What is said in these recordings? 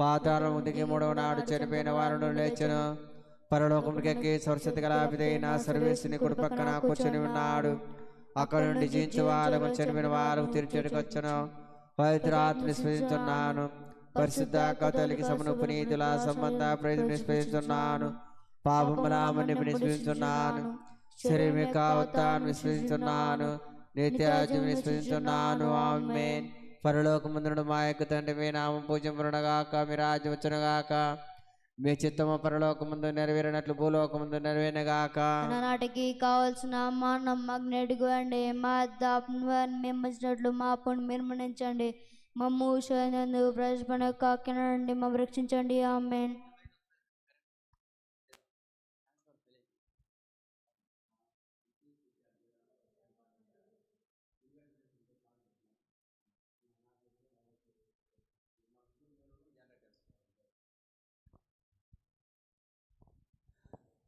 పాతాళం ఉదికి మూడవ నాడు చనిపోయిన వారును లేచెను. పరలోకముడికెక్కి సరస్వతి గలాపిదైన సర్వేశ్వని కుడి పక్కన కూర్చొని ఉన్నాడు. అక్కడ నుండి జీవించే వాళ్ళకు చనిపోయిన వాళ్ళకు తిరిచేటికి వచ్చను. పవిత్రాత్మ నిస్పదిస్తున్నాను పరిశుద్ధ కథలికి సమను పునీతుల సంబంధ ప్రయోజనం నిస్పదిస్తున్నాను పాపములామని నిస్పదిస్తున్నాను శరీరం యొక్క ఉత్తాన్ని విశ్వసిస్తున్నాను నిత్యాజ్యం విశ్వసిస్తున్నాను ఆమెన్. పరలోకమందుడు మా యొక్క తండ్రి మీ నామం పూజంపునగాక మీ రాజ్యం వచ్చునగాక. మీ చిత్తము పరలోకముందు నెరవేరినట్లు భూలోకముందు నెరవేరగాక నాటికి కావలసిన మా నమ్మగ్నెడుగుండి మా దాపుని మేము మా అప్పును మీరు మన్నించండి. మమ్ము శోధనందు ప్రజపణ కాకినండి మమ్మ రక్షించండి. ఆమెన్.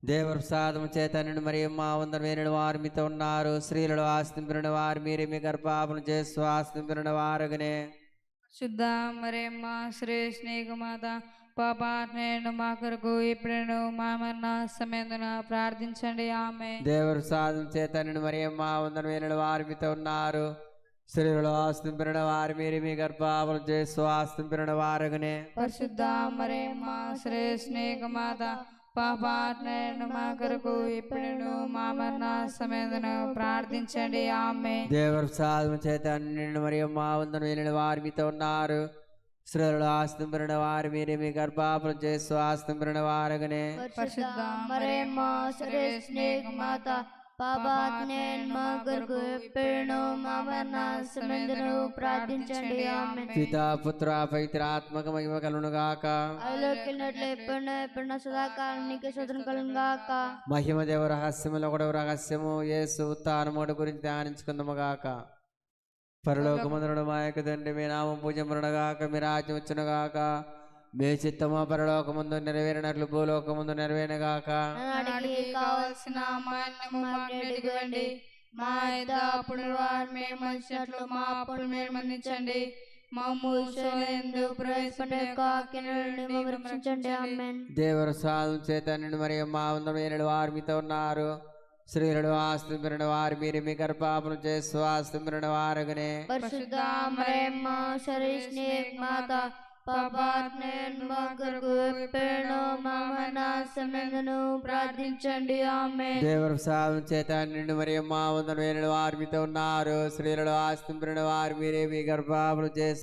దేవప్రసాదము చేత నిన్ను మరియు మా వందర వేరుడు వారు మీతో ఉన్నారు. స్త్రీలలో ఆస్తింపిన వారు మీరే మీ గర్భాపను చేస్తూ ఆస్తింపిన వారుగనే. శుద్ధ మరేమ్మ శ్రీ స్నేహమాత పాపాత్మను మా కొరకు ఇప్పుడు మా మరణ సమయందున ప్రార్థించండి. ఆమె దేవరు సాధన చేత నిన్ను మరియు మా వందన వేరుడు వారు మీతో ఉన్నారు. స్త్రీలలో ఆస్తింపిన వారు మీరే మీ గర్భాపను చేస్తూ ఆస్తింపిన వారుగనే. పరిశుద్ధ మరేమ్మ శ్రీ స్నేహమాత పాపాత్మను మా కొరకు ఇప్పుడు మా మరణ సమయందున ప్రార్థించండి. ఆమె దేవరు సాధన చేత నిన్ను మరియు మా వందన వేరుడు వారు మీతో ఉన్నారు. స్త్రీలలో ఆస్తింపిన వారు మీరే మీ గర్భాపను చేస్తూ ఆస్తింపిన వారుగనే. పరిశుద్ధ మరేమ్మ సరే స్నేహమాత పాపాత్నే మా కొరకు ఎప్పుడును మా మరణ సమయందును ప్రార్థించండి. ఆమెన్. పితా పుత్ర పవిత్రాత్మక మహిమ కలును గాక అలోకినట్లు ఎప్పుడును ఎప్పుడున్న సదాకాలానికి శోధన కలుగాక మహిమ దేవ రహస్యములు ఒకడవ రహస్యము యేసు గురించి ధ్యానించుకుందాము గాక పరలోకమందుడు మా యొక్క తండ్రి మీ నామం పూజమునగాక మీ రాజ్యం వచ్చునుగాక. మీ చిత్తము పరలోకముందు నెరవేరినట్లు భూలోకముందు నెరవేరగాక కావలసిన ఇవ్వండి మా అప్పుడు మేము దేవర సాధం మరియు మా వందమైన వారు మీతో ఉన్నారు. స్త్రీలను ఆస్తింపిన వారు మీరు మీ గర్భాపను చేస్తూ ఆస్తింపిన వారుగానే. పరిశుద్ధ మరేమ్మ మా కొరకు ఎప్పుడును మా ప్రార్థించండి. ఆమె దేవుడు సాధం చేత నిన్ను మరి మా వందమైన వారు మీతో ఉన్నారు. స్త్రీలను ఆస్తింపిన వారు మీరే మీ గర్భాపను చేస్తారు